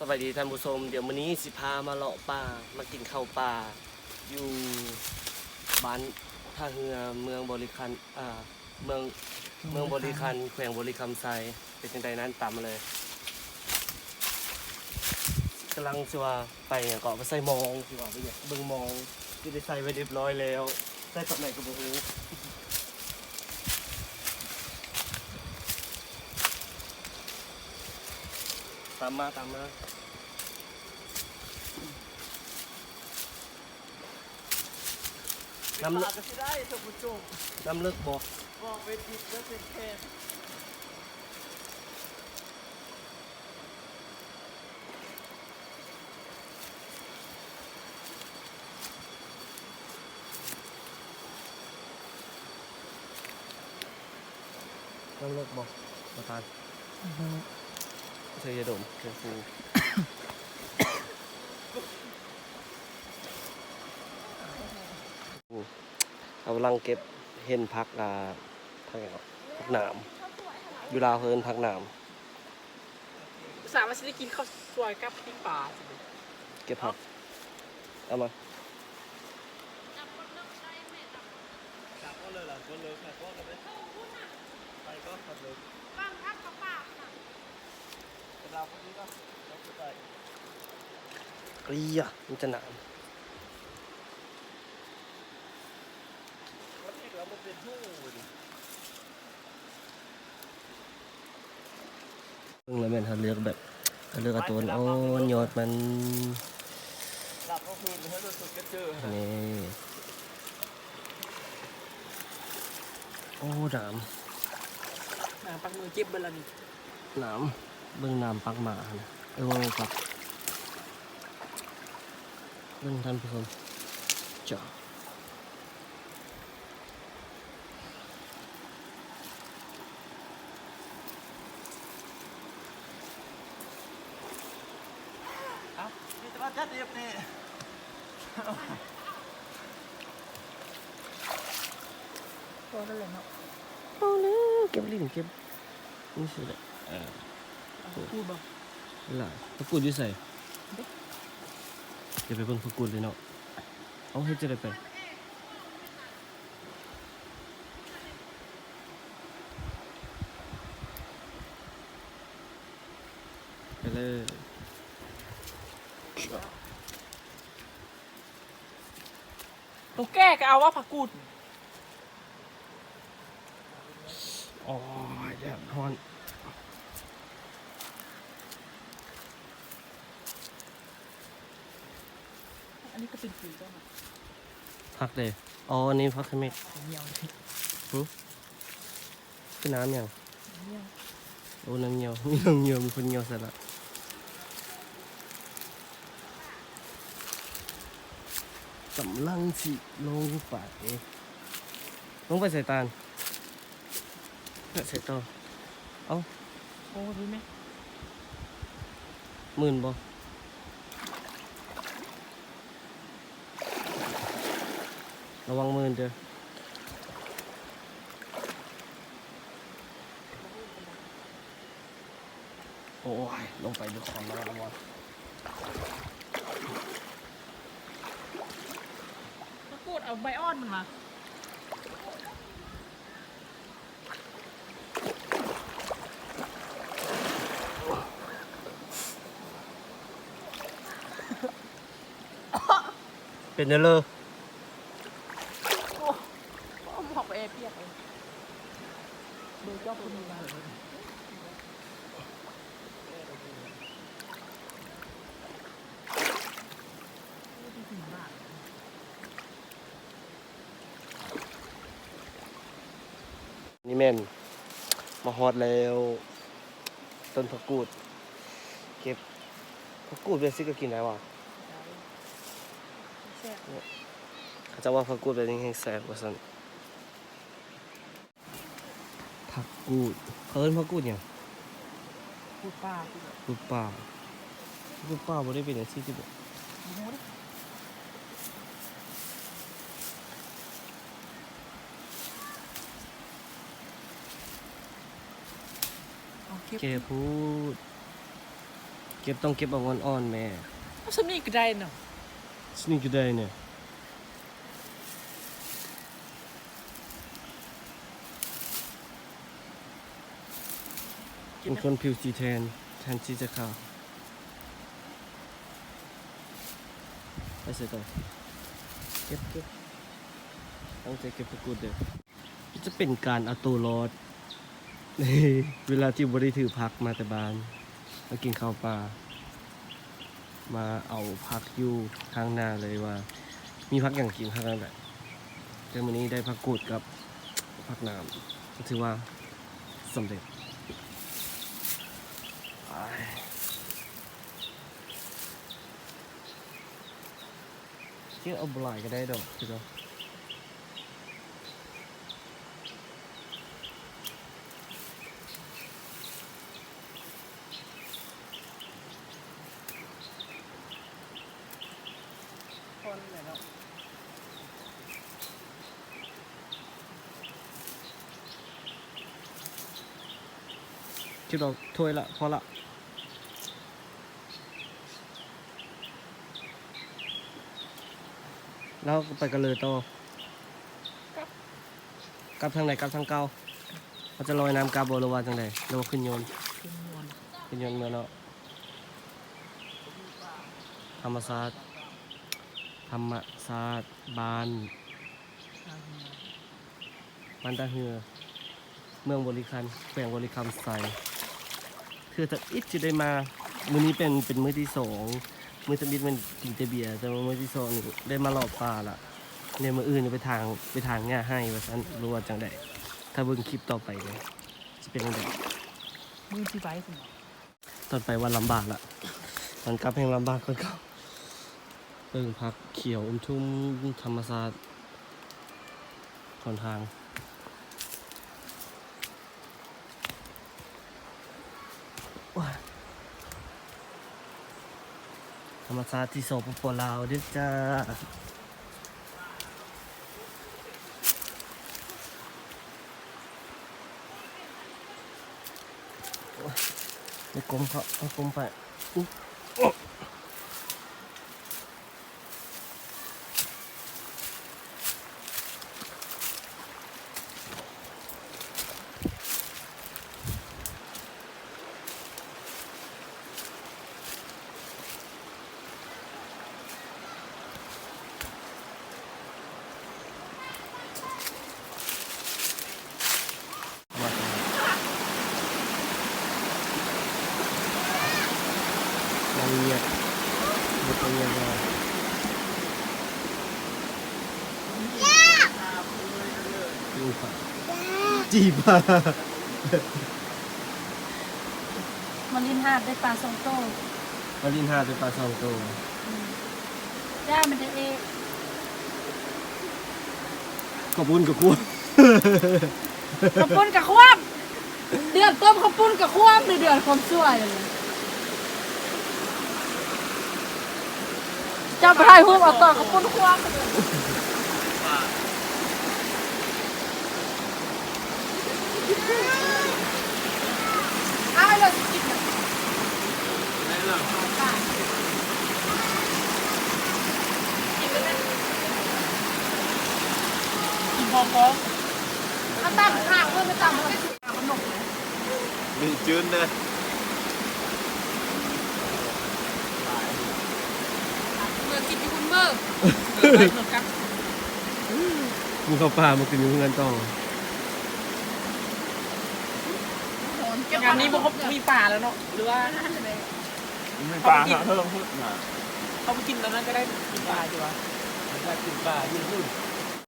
สวัสดีท่านผู้ชมเดี๋ยวมื้อนี้สิพามาเลาะป่ามากินข้าวป่าอยู่บ้านท่าเรือเมืองบริคันอ่าเมืองเมืองบริคันแขวงบริคำไซเป็นจังใดนั้นตามมาเลยกำลังสิว่าไปอย่างเกาะไปใส่มองสิว่าไปอย่าเบิ่งมองที่ได้ใส่ไว้เรียบร้อยแล้วใส่ตอนไหนก็บ่รู้ามมาตามมาน้ำปเลิลากก็สิได้ท่านผู้ชมน้ำเลิกบอกบอกเป็นจิตแล้วเป็นแค่น้ำเลิกบอกประธาน เธอยาดมเชียงฟูอืมเรากำลังเก็บเห็นพักอ่าพักอย่างไรพักหนามอยู่ลาวเฮินพักหนามสามารถได้กินข้าวสวยกับปิ้งปลาเก็บผักเอามาจับก็เลยล่ะก็เลยค่ะก็กันไหมไปก็ขับเลยบางพักกับปา กค่ะกระดาษพวกนี้ก็เราจะไปเรียมันจะหนามวันนี้เรามาเป็นทู่ดิเพิ่งเลยแม่นถ้าเลือกแบบถ้าเลือกเอาตัวอ่อนยอดมันหลับก็คืนให้รู้สึกกระเจออันนี้โอ้หนามน้ำปักมือเจ็บเบลนี่น้ำ เบิ่งน้ำปักหมานะเออว่ามันปักเบิ่งท่านผู้ชมจ้าเอ้านี่จะมาจัดเรียบนี่โอ้นั่นแหละเนาะเอาแล้วเก็บลิ้นเก็บนี่สิแหละเออ พูดบ่เวลาพระกูดอยู่ใส่เดี๋ยวไปเบิ่งพระกูดเลยเนาะเอาให้จะได้ไปไปเลยต้องแก้ก็เอาว่าผักกูดอ๋อแดดร้อน อันนี้ก็เป็นสีเจ้าหน่ะพักเลยอ๋ออันนี้พักให้เม็ดเหนียวเลยคือน้ำอย่างเหนียวโอ้น้ำเงียวมีน้ำเงียวมีคนเงียวใส่ละกำลังสิลงไปลงไปใส่ตาลเนี่ยใส่ต่อโอ้รู้ไหมหมื่นบ่ ระวังหมื่นเด้อโอ้ย ลงไปด้วยความระวังผักกูดเอาใบอ้อนมันมาเป็นเด้อเลยโอ้ เอาหมอกไปเอเปียกเลยดูเจ้าคุณมีมาเลยนี่แม่นมาฮอดแล้ว ต้นผักกูด เก็บผักกูดเบสิกก็กินได้ว่ะแซ่บเขาจะว่าผักกูดเป็นยังไงแซ่บกว่าสัน ผักกูดเขาเอิ้นผักกูดหยังพูดป้าพูดแบบกูดป่ากูดป่าบ่ได้เป็นอย่างที่ที่บอกดูดิเอาเก็บเกพูด เก็บต้องเก็บเอาอ่อนๆแม่เอาสมีก็ได้เนาะสนี่ก็ได้เนี่ย เป็นคนผิวสีแทนแทนที่จะขาวไปเสร็จต่อเก็บเก็บตั้งใจเก็บประกุดเด้อจะเป็นการเอาตัวรอดนี่เวลาที่บริถือพักมาแต่บ้านมากินข้าวปลามาเอาพักอยู่ข้างหน้าเลยว่า มีพักอย่างกินข้างหน้าแหละแต่วันนี้ได้พักกูดกับพักน้ำถือว่าสำเร็จ เที่ยวเอาบลายก็ได้ดอกคือเราที่เราถ้วยละพอละ แล้วไปกันเลยต่อครับกลับทางไหนกลับทางเก่าเราจะลอยน้ำกลับบหริวาทางไหนหรือว่าขึ้นยนต์ขึ้นนวลขึ้นยนต์เมื่อเนาะธรรมศาสตร์ธรรมศาสตร์บ้านทางนี้บ้านตาเฮือ เมืองบริคันแขวงบริคำใสคือถ้าอิดจะได้มา มื้อนี้เป็นเป็นมื้อที่สอง มือสมิดมันกินแต่เบียร์แต่ว่ามือที่สองนี่ได้มาหลอกปลาละเนี่ยมืออื่นนี่ไปทางไปทางเนี่ยให้ว่าฉันรู้ว่าจังไดถ้าเบิ่งคลิปต่อไปเนี่ยจะเป็นจังไดมือที่ไว้สิตอนไปวันลำบากละตอนกลับแห่งลำบากคนเก่าเบิ่งพักเขียวอมทุ่มธรรมศาสตร์คอนทางว้า ธรรมชาติที่โสปปลาวเด้อจ้าไม่กลมเขาเอากลมไปอุ๊ยโอ๊ะมานั่งเงียบหมดเงียบเลยจีบอะ จีบอะมันลินหาดได้ปลาสองโตมาลินหาเป็นปลาสองตัวย่ามันจะเอกขอบคุญกับคุณข้าวปุ้นกับควบเดือดต้มข้าวปุ้นกับควบเดือดความช่วยเลยเจ้าไปถ่ายรูปเอาต่อข้าวปุ้นควบ เอาเลยกินเลยกินไปเลยกินพอฟ้อเอาตั้งข้างเพื่อไม่ตั้งเลยขนมมีจืนเลยเมื่อกินที่คุณเมื่อเกิดอไรเหมือนกันมึงเข้าป่ามากินอยู่เงินต่อ งานนี้พวกเขามีป่าแล้วเนาะหรือว่าไม่ปลาหาเธอลองพูดมา เขาไปกินตอนนั้นก็ได้กินป่าอยู่วะได้กินป่าอยู่นู่น